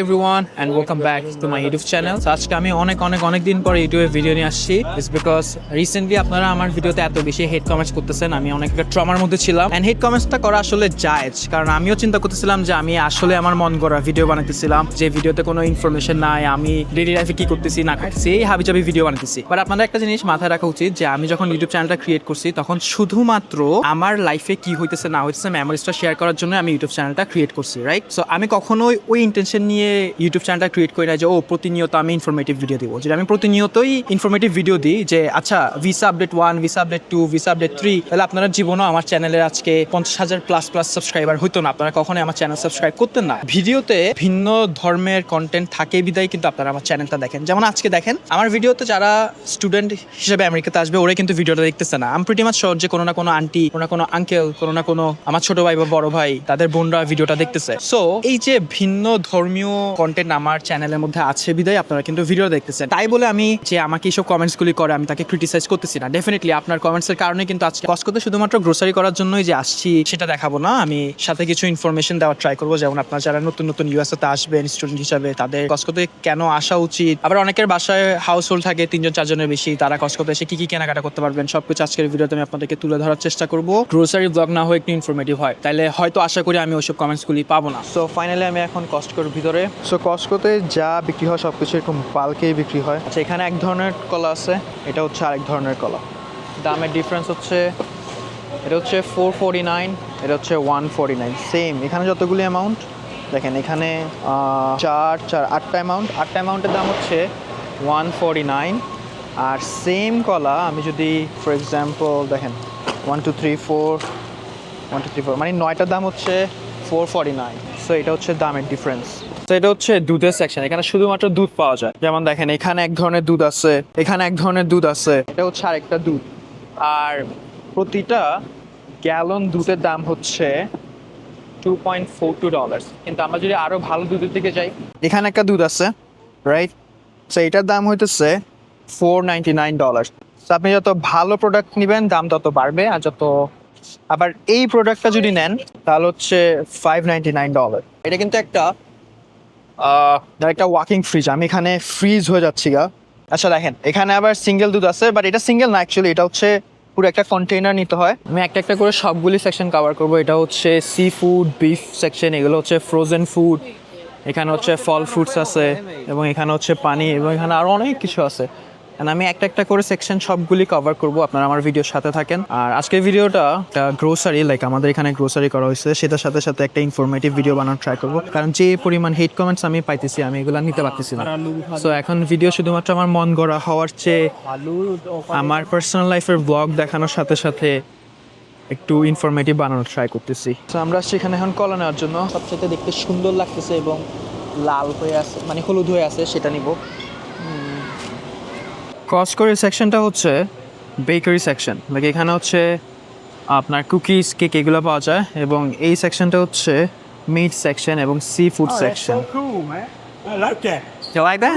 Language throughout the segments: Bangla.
Everyone, and welcome back to my YouTube channel. So আজকে আমি অনেক অনেক অনেক দিন পরে ইউটিউবে ভিডিও নিয়ে আসছি। ইটস বিকজ রিসেন্টলি আপনারা আমার ভিডিওতে এত বেশি হেড কমেন্টস করতেছেন, আমি অনেক ট্রমার মধ্যে ছিলাম। এন্ড হেড কমেন্টসটা করা আসলে জায়েজ, কারণ আমিও চিন্তা করতেছিলাম যে আমি আসলে আমার মন গড়া ভিডিও বানাতেছিলাম যে ভিডিওতে কোনো ইনফরমেশন নাই, আমি ডেলি লাইফে কি করতেছি, না করতেছি, এই হাবি জাবি ভিডিও বানাতেছি বাট আপনাদের একটা জিনিস মাথায় রাখা উচিত, যে আমি যখন ইউটিউব চ্যানেলটা ক্রিয়েট করছি, তখন শুধুমাত্র আমার লাইফে কি হইতেছে, না হইতেছে মেমোরিজটা শেয়ার করার জন্য আমি ইউটিউব চ্যানেলটা ক্রিয়েট করছি রাইট সো আমি কখনোই ওই ইন্টেনশন নিয়ে ইউটিউব চ্যানেলটা ক্রিয়েট করি যে, ও, প্রতিনিয়ত আমি ইনফরমেটিভ ভিডিও দিব। যেটা আমি প্রতিনিয়তই ইনফরমেটিভ ভিডিও দিই যে আচ্ছা visa update one visa update two visa update three তাহলে আপনারা জীবনও আমার চ্যানেলের আজকে পঞ্চাশ হাজার প্লাস প্লাস সাবস্ক্রাইবার হইতো না। আপনারা কখনোই আমার চ্যানেল সাবস্ক্রাইব করতেন না। ভিডিওতে ভিন্ন ধর্মের কন্টেন্ট থাকে বিদায়, কিন্তু আপনারা আমার চ্যানেলটা দেখেন। যেমন আজকে দেখেন, আমার ভিডিওতে যারা স্টুডেন্ট হিসেবে আমেরিকাতে আসবে ওরা কিন্তু ভিডিওটা দেখতেছে না। আমি প্রিটি মাছ শোর যে, কোনো না কোনো আন্টি কোনো না কোনো আঙ্কেল কোনো না কোনো আমার ছোট ভাই বা বড় ভাই, তাদের বোনরা ভিডিওটা দেখতেছে। সো এই যে ভিন্ন ধর্মীয় কন্টেন্ট আমার চ্যানেলের মধ্যে আছে বিদায়, আপনারা কিন্তু ভিডিও দেখতেছেন। তাই বলে আমি যে আমাকে এইসব কমেন্টস গুলি করে, আমি তাকে ক্রিটিসাইজ করতেছি না। ডেফিনেটলি আপনার কমেন্টস এর কারণে কিন্তু আজকে কসকোতে শুধুমাত্র গ্রোসারি করার জন্যই যে আসছি, সেটা দেখাবো না। আমি সাথে কিছু ইনফরমেশন দেওয়ার ট্রাই করব। যেমন আপনারা যারা নতুন নতুন ইউএসএ তে আসবেন স্টুডেন্ট হিসাবে, তাদের কসকোতে কেন আসা উচিত? আবার অনেকের বাসায় হাউস হোল্ড থাকে, তিনজন, চারজনের বেশি, তারা কসকোতে এসে কি কি কেনাকাটা করতে পারবেন? সবকিছু আজকের ভিডিওতে আমি আপনাদেরকে তুলে ধরার চেষ্টা করব। গ্রোসারি ব্লগ না হয়ে একটু ইনফরমেটিভ হয়। তাহলে হয়তো আশা করি আমি ওইসব কমেন্টসগুলি পাবো না। সো ফাইনালি আমি এখন কস্টকোর ভিতরে সো কস্টকোতে যা বিক্রি হয় সব কিছু এরকম বাল্কেই বিক্রি হয়। আচ্ছা এখানে এক ধরনের কলা আছে এটা হচ্ছে আরেক ধরনের কলা। দামের ডিফারেন্স হচ্ছে এটা হচ্ছে ফোর ফোরটি নাইন এটা হচ্ছে ওয়ান ফোরটি নাইন সেম এখানে যতগুলি অ্যামাউন্ট দেখেন এখানে চার চার আটটা অ্যামাউন্ট আটটা অ্যামাউন্টের দাম হচ্ছে ওয়ান ফোরটি নাইন আর সেম কলা আমি যদি ফর এক্সাম্পল দেখেন one two three four one two three four মানে নয়টার দাম হচ্ছে ফোর ফর্টি নাইন সো এটা হচ্ছে দামের ডিফারেন্স তো এটা হচ্ছে দুধের সেকশন এখানে শুধুমাত্র দুধ পাওয়া যায়। যেমন দেখেন, এখানে এক ধরনের দুধ আছে, এখানে এক ধরনের দুধ আছে। এটা হচ্ছে আরেকটা দুধ। আর প্রতিটা গ্যালন দুধের দাম হচ্ছে two point four two dollars কিন্তু আমরা যদি আরও ভালো দুধের দিকে যাই, এখানে একটা দুধ আছে রাইট সো এটার দাম হইতেছে ফোর নাইনটি নাইন ডলার আপনি যত ভালো প্রোডাক্ট নেবেন, দাম তত বাড়বে। আর যত, আবার এই প্রোডাক্টটা যদি নেন, তাহলে হচ্ছে ফাইভ নাইনটি নাইন ডলার এটা কিন্তু একটা একটা ওয়াকিং ফ্রিজ আমি এখানে ফ্রিজ হয়ে যাচ্ছি গা। আচ্ছা দেখেন, এখানে আবার সিঙ্গেল দুধ আছে বাট এটা সিঙ্গেল না অ্যাকচুয়ালি এটা হচ্ছে পুরো একটা কন্টেইনার নিতে হয়। আমি একটা একটা করে সবগুলি সেকশন কভার করব। এটা হচ্ছে সি ফুড বিফ সেকশন এগুলো হচ্ছে ফ্রোজেন ফুড এখানে হচ্ছে ফল ফ্রুটস আছে, এবং এখানে হচ্ছে পানি, এবং এখানে আরও অনেক কিছু আছে। And আমি একটা একটা করে সেকশন সবগুলি কভার করব, আপনারা আমার ভিডিওর সাথে থাকেন। আর আজকের ভিডিওটা একটা গ্রোসারি লাইক আমাদের এখানে গ্রোসারি করা হয়েছে, সেটার সাথে সাথে একটা ইনফরমেটিভ ভিডিও বানানোর ট্রাই করব। কারণ যে পরিমাণ হেড কমেন্টস আমি পাইতেছি, আমি এগুলো নিতে পারতেছি না। সো এখন ভিডিও শুধুমাত্র আমার মন গড়া হওয়ার চেয়ে আমার পার্সোনাল লাইফের ব্লগ দেখানোর সাথে সাথে একটু ইনফরমেটিভ বানানোর ট্রাই করতেছি। তো আমরা আসছি এখানে এখন কলা নেওয়ার জন্য। সবচেয়ে দেখতে সুন্দর লাগতেছে এবং লাল হয়ে আছে মানে হলুদ হয়ে আছে, সেটা নিব। কস্টকোর সেকশনটা হচ্ছে বেকারি সেকশন লাইক এখানে হচ্ছে আপনার কুকিজ কেক এগুলো পাওয়া যায় এবং এই সেকশনটা হচ্ছে মিট সেকশন এবং seafood Oh, section. I like that. You like that?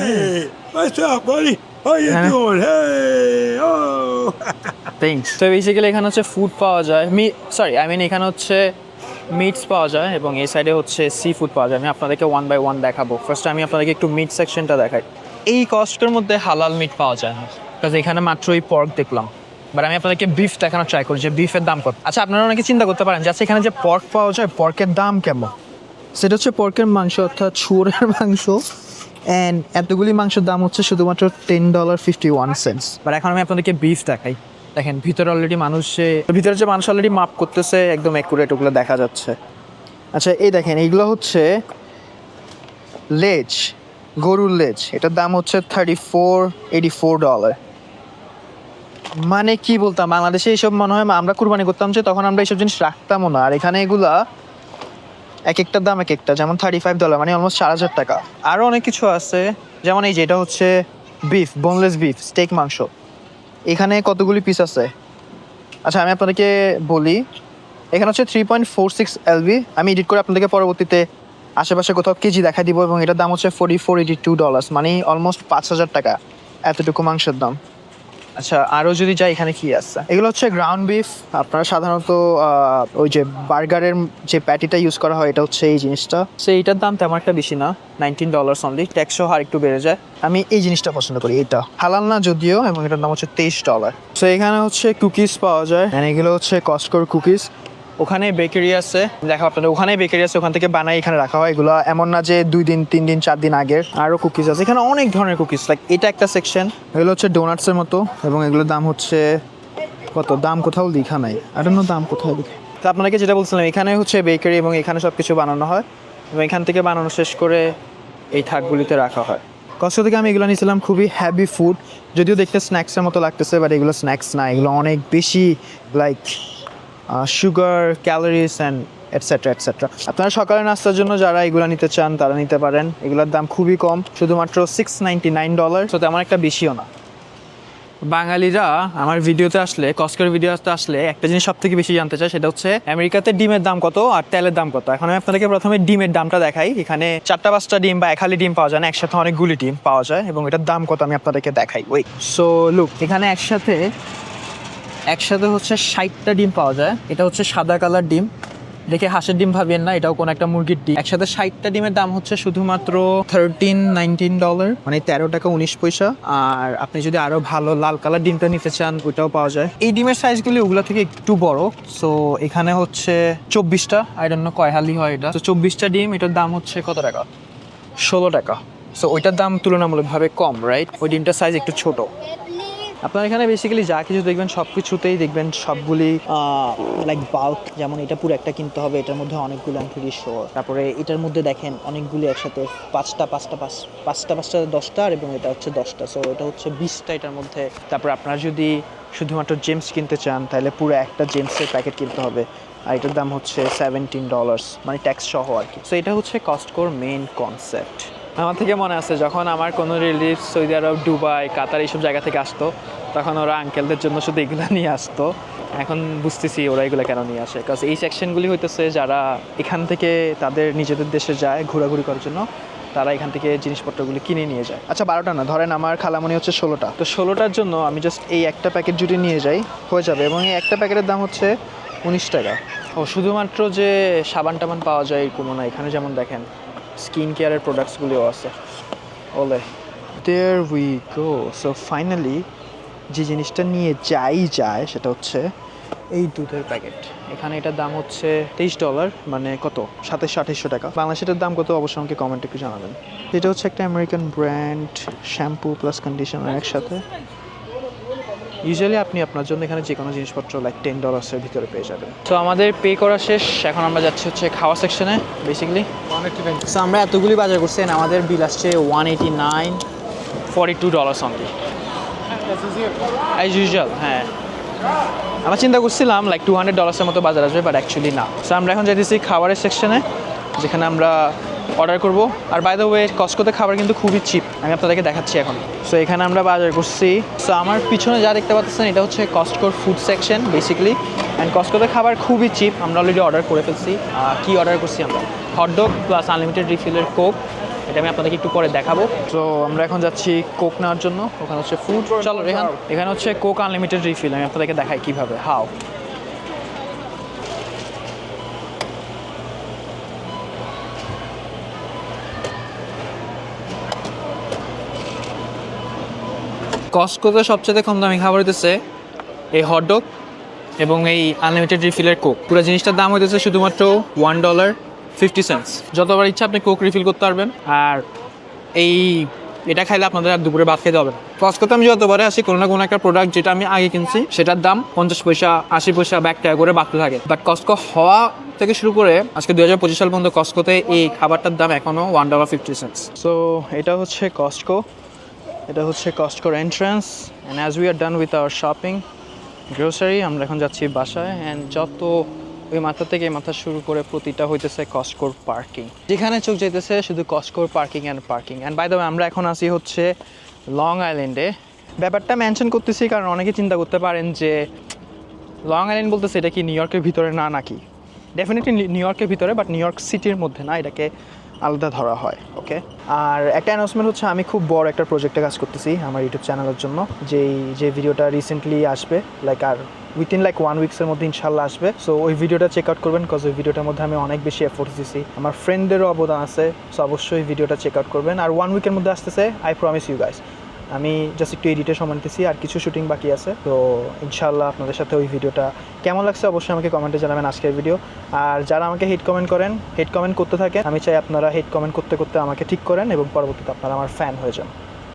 Hey, what's up, buddy? How you Huh? doing? Hey, oh. Thanks তো বেসিক্যালি এখানে হচ্ছে ফুড পাওয়া যায় মি সরি আই মিন এখানে হচ্ছে মিটস পাওয়া যায় এবং এই সাইডে হচ্ছে সি ফুড পাওয়া যায় আমি আপনাদেরকে ওয়ান বাই ওয়ান দেখাবো ফার্স্ট আমি আপনাদেরকে একটু মিট সেকশনটা দেখাই এই কস্টের মধ্যে হালাল মিট পাওয়া যায় না। বিকজ এখানে মাত্রই পর্ক দেখলাম। বাট আমি আপনাদেরকে বিফ দেখানোর ট্রাই করি যে বিফের দাম কত। আচ্ছা আপনারা অনেকে চিন্তা করতে পারেন যে আচ্ছা এখানে যে পর্ক পাওয়া যায় পর্কের দাম কেমন? সেটা হচ্ছে পর্কের মাংস, অর্থাৎ শুয়োরের মাংস। অ্যান্ড এতগুলি মাংসের দাম হচ্ছে শুধুমাত্র ten dollar fifty one cents but এখন আমি আপনাদেরকে বিফ দেখাই। দেখেন, ভিতরে অলরেডি মানুষে ভিতরে যে মানুষ অলরেডি মাপ করতেছে, একদম একুরেট ওগুলো দেখা যাচ্ছে। আচ্ছা এই দেখেন, এইগুলো হচ্ছে লেজ। গরুর লেজ, এটার দাম হচ্ছে thirty four eighty four dollar মানে কি বলতাম, বাংলাদেশে এইসব মনে হয় আমরা কুরবানি করতাম যে তখন আমরা এইসব জিনিস রাখতামও না। আর এখানে এগুলা এক একটার দাম এক একটা যেমন থার্টি ফাইভ ডলার মানে অলমোস্ট চার হাজার টাকা। আরও অনেক কিছু আছে, যেমন এই যেটা হচ্ছে বিফ বোনলেস বিফ স্টেক মাংস। এখানে কতগুলি পিস আছে? আচ্ছা আমি আপনাদেরকে বলি, এখানে হচ্ছে three point four six LB আমি এডিট করে আপনাদেরকে পরবর্তীতে আশেপাশে কোথাও কেজি দেখা দিব এবং এটার দাম হচ্ছে forty four eighty two dollars মানে অলমোস্ট পাঁচ হাজার টাকা, এতটুকু মাংসের দাম। আচ্ছা আরও যদি যাই, এখানে কি আছে? এগুলো হচ্ছে গ্রাউন্ড বিফ আপনারা সাধারণত ওই যে বার্গারের যে প্যাটিটা ইউজ করা হয়, এটা হচ্ছে এই জিনিসটা। সে এইটার দাম তেমন একটা বেশি না নাইনটিন ডলার্স অনলি ট্যাক্সও আর একটু বেড়ে যায়। আমি এই জিনিসটা পছন্দ করি, এটা। হালাল না যদিও, এবং এটার দাম হচ্ছে তেইশ ডলার সো এখানে হচ্ছে কুকিজ পাওয়া যায় এগুলো হচ্ছে কস্টকোর কুকিজ ওখানে বেকারি আছে। দেখো আপনাদের ওখানে বেকারি আছে, ওখান থেকে বানাই, এখানে রাখা হয়। এগুলো এমন না যে দুই দিন, তিন দিন, চার দিন আগের। আরও কুকিজ আছে। এখানে অনেক ধরনের কুকিজ লাইক এটা একটা সেকশন এগুলো হচ্ছে ডোনাটসের মতো, এবং এগুলোর দাম হচ্ছে কত? দাম কোথাও লেখা নাই। আর অন্য দাম কোথাও লেখা। তো আপনাকে যেটা বলছিলাম, এখানে হচ্ছে বেকারি এবং এখানে সব কিছু বানানো হয়। এবং এখান থেকে বানানো শেষ করে এই থাকগুলিতে রাখা হয়। কষ্ট থেকে আমি এগুলো নিয়েছিলাম খুবই হ্যাভি ফুড যদিও দেখতে স্ন্যাক্সের মতো লাগতেছে বাট এগুলো স্ন্যাক্স না। এগুলো অনেক বেশি like sugar calories and etcetera etcetera আপনারা সকালে নাস্তার জন্য যারা এগুলো নিতে চান, তারা নিতে পারেন। এগুলোর দাম খুবই কম, শুধুমাত্র সিক্স নাইনটি নাইন ডলার তো তেমন একটা বেশিও না। বাঙালিরা আমার ভিডিওতে আসলে কস্কের ভিডিওতে আসলে একটা জিনিস সব থেকে বেশি জানতে চায়, সেটা হচ্ছে আমেরিকাতে ডিমের দাম কত আর তেলের দাম কত। এখন আমি আপনাদেরকে প্রথমে ডিমের দামটা দেখাই। এখানে চারটা পাঁচটা ডিম বা এক হালি ডিম পাওয়া যায় না, একসাথে অনেকগুলি ডিম পাওয়া যায়, এবং এটার দাম কত আমি আপনাদেরকে দেখাই। ওই সো লুক এখানে একসাথে একসাথে হচ্ছে ষাটটা ডিম পাওয়া যায়। এটা হচ্ছে সাদা কালার ডিম। দেখে হাঁসের ডিম ভাবিয়েন না, এটাও কোনো একটা মুরগির ডিম। একসাথে ষাটটা ডিমের দাম হচ্ছে শুধুমাত্র থার্টিন নাইনটিন ডলার মানে তেরো টাকা উনিশ পয়সা। আর আপনি যদি আরও ভালো লাল কালার ডিমটা নিতে চান, ওইটাও পাওয়া যায়। এই ডিমের সাইজগুলি ওগুলো থেকে একটু বড়। সো এখানে হচ্ছে চব্বিশটা। আই ডোন্ট নো কয় হালি হয় এটা। তো চব্বিশটা ডিম, এটার দাম হচ্ছে কত টাকা? ষোলো টাকা। সো ওইটার দাম তুলনামূলকভাবে কম রাইট ওই ডিমটার সাইজ একটু ছোট। আপনার এখানে বেসিক্যালি যা কিছু দেখবেন, সব কিছুতেই দেখবেন সবগুলি লাইক বাল্ক যেমন এটা পুরো একটা কিনতে হবে, এটার মধ্যে অনেকগুলো আমি sure তারপরে এটার মধ্যে দেখেন অনেকগুলি একসাথে, পাঁচটা পাঁচটা, পাঁচ, পাঁচটা পাঁচটা, দশটা, আর এবং এটা হচ্ছে দশটা। সো এটা হচ্ছে বিশটা এটার মধ্যে। তারপর আপনারা যদি শুধুমাত্র জেমস কিনতে চান, তাহলে পুরো একটা জেমসের প্যাকেট কিনতে হবে। আর এটার দাম হচ্ছে সেভেন্টিন ডলার্স মানে ট্যাক্স সহ আর কি। সো এটা হচ্ছে কস্টকোর মেইন কনসেপ্ট আমার থেকে মনে আছে যখন আমার কোনো relief Saudi Arab Dubai Qatar এইসব জায়গা থেকে আসতো তখন ওরা আঙ্কেলদের জন্য শুধু এগুলো নিয়ে আসতো। এখন বুঝতেছি ওরা এগুলো কেন নিয়ে আসে কারণ এই সেকশনগুলি হইতেছে যারা এখান থেকে তাদের নিজেদের দেশে যায় ঘোরাঘুরি করার জন্য তারা এখান থেকে জিনিসপত্রগুলি কিনে নিয়ে যায়। আচ্ছা বারোটা না ধরেন আমার খালামনি হচ্ছে ষোলোটা। তো ষোলোটার জন্য আমি জাস্ট এই একটা প্যাকেট জুড়ে নিয়ে যাই হয়ে যাবে এবং এই একটা প্যাকেটের দাম হচ্ছে উনিশ টাকা। ও শুধুমাত্র যে সাবান টাবান পাওয়া যায় এরকম না এখানে যেমন দেখেন স্কিন কেয়ারের প্রোডাক্টসগুলিও আছে। Olay there we go so finally যে জিনিসটা নিয়ে যাই যায়, সেটা হচ্ছে এই দুধের প্যাকেট এখানে এটার দাম হচ্ছে তেইশ ডলার মানে কত? সাতাশশো আঠাশশো টাকা। বাংলাদেশের দাম কত অবশ্যই আমাকে কমেন্টে একটু জানাবেন। এটা হচ্ছে একটা American brand shampoo plus conditioner একসাথে। ইউজুয়ালি আপনি আপনার জন্য এখানে যে কোনো জিনিসপত্র লাইক টেন ডলার্সের ভিতরে পেয়ে যাবেন। তো আমাদের পে করা শেষ। এখন আমরা যাচ্ছি হচ্ছে খাওয়া সেকশনে বেসিক্যালি সো আমরা এতগুলি বাজার করছি and আমাদের বিল আসছে one eighty nine forty two dollars only as usual হ্যাঁ। আমরা চিন্তা করছিলাম লাইক টু হান্ড্রেড ডলার্সের মতো বাজার আসবে বাট অ্যাকচুয়ালি না। সো আমরা এখন যাইতেছি খাবারের সেকশনে যেখানে আমরা অর্ডার করব। আর বাই দ্য ওয়ে কস্কোতে খাবার কিন্তু খুবই চিপ আমি আপনাদেরকে দেখাচ্ছি এখন। সো এখানে আমরা বাজার করছি। সো আমার পিছনে যা দেখতে পাচ্ছেন এটা হচ্ছে কস্টকোর ফুড সেকশন বেসিক্যালি অ্যান্ড কস্কোতে খাবার খুবই চিপ আমরা অলরেডি অর্ডার করে ফেলছি। কি অর্ডার করছি আমরা? হটডগ প্লাস আনলিমিটেড রিফিলের কোক এটা আমি আপনাদেরকে একটু পরে দেখাবো। তো আমরা এখন যাচ্ছি কোক নেওয়ার জন্য। ওখানে হচ্ছে ফুড চলো রেহান এখানে হচ্ছে কোক আনলিমিটেড রিফিল আমি আপনাদেরকে দেখাই কীভাবে। হাও কস্টকোতে সবচেয়ে কম দামি খাবার হইতেছে এই হটডগ এবং এই আনলিমিটেড রিফিলের কোক পুরো জিনিসটার দাম হইতেছে শুধুমাত্র ওয়ান ডলার ফিফটি সেন্টস যতবার ইচ্ছা আপনি কোক রিফিল করতে পারবেন। আর এই, এটা খাইলে আপনাদের আর দুপুরে ভাত খেতে হবে না। কস্কোতে আমি যতবারে আসি, কোনো না কোনো একটা প্রোডাক্ট যেটা আমি আগে কিনছি, সেটার দাম পঞ্চাশ পয়সা, আশি পয়সা ব্যাগ টাকা করে বাড়তে থাকে। বাট কস্কো হওয়া থেকে শুরু করে আজকে দুই হাজার পঁচিশ সাল পর্যন্ত কস্কোতে এই খাবারটার দাম এখনও one dollar fifty cents so এটা হচ্ছে কস্টকো এটা হচ্ছে কস্টকোর entrance and as we are done with our shopping grocery আমরা এখন যাচ্ছি বাসায় অ্যান্ড যত ওই মাথা থেকে মাথা শুরু করে প্রতিটা হইতেছে কস্টকোর পার্কিং যেখানে চোখ যাইতেছে শুধু কস্টকোর parking and parking and by the আমরা এখন আসি হচ্ছে লং আইল্যান্ডে ব্যাপারটা মেনশন করতেছি কারণ অনেকে চিন্তা করতে পারেন যে লং আইল্যান্ড বলতেছে এটা কি নিউ ইয়র্কের ভিতরে? না নাকি ডেফিনেটলি নিউ ইয়র্কের ভিতরে বাট নিউ ইয়র্ক সিটির মধ্যে না, এটাকে আলাদা ধরা হয় ওকে আর একটা অ্যানাউন্সমেন্ট হচ্ছে, আমি খুব বড় একটা প্রজেক্টে কাজ করতেছি আমার ইউটিউব চ্যানেলের জন্য, যেই, যে ভিডিওটা রিসেন্টলি আসবে লাইক আর উইথিন লাইক ওয়ান উইক্সের মধ্যে ইনশাল্লাহ আসবে। সো ওই ভিডিওটা চেক আউট করবেন বিকজ ওই ভিডিওটার মধ্যে আমি অনেক বেশি এফোর্টস দিছি। আমার ফ্রেন্ডেরও অবদান আছে সো অবশ্যই ভিডিওটা চেক আউট করবেন। আর ওয়ান উইকের মধ্যে আসতেছে আই প্রমিস ইউ গাইস আমি জাস্ট একটু এডিটে সময় নিতেছি, আর কিছু শুটিং বাকি আছে, তো ইনশাল্লাহ আপনাদের সাথে ওই ভিডিওটা কেমন লাগছে অবশ্যই আমাকে কমেন্টে জানাবেন আজকের ভিডিও আর যারা আমাকে হেড কমেন্ট করেন হেড কমেন্ট করতে থাকেন, আমি চাই আপনারা হেড কমেন্ট করতে করতে আমাকে ঠিক করেন এবং পরবর্তীতে আপনারা আমার ফ্যান হয়ে যান।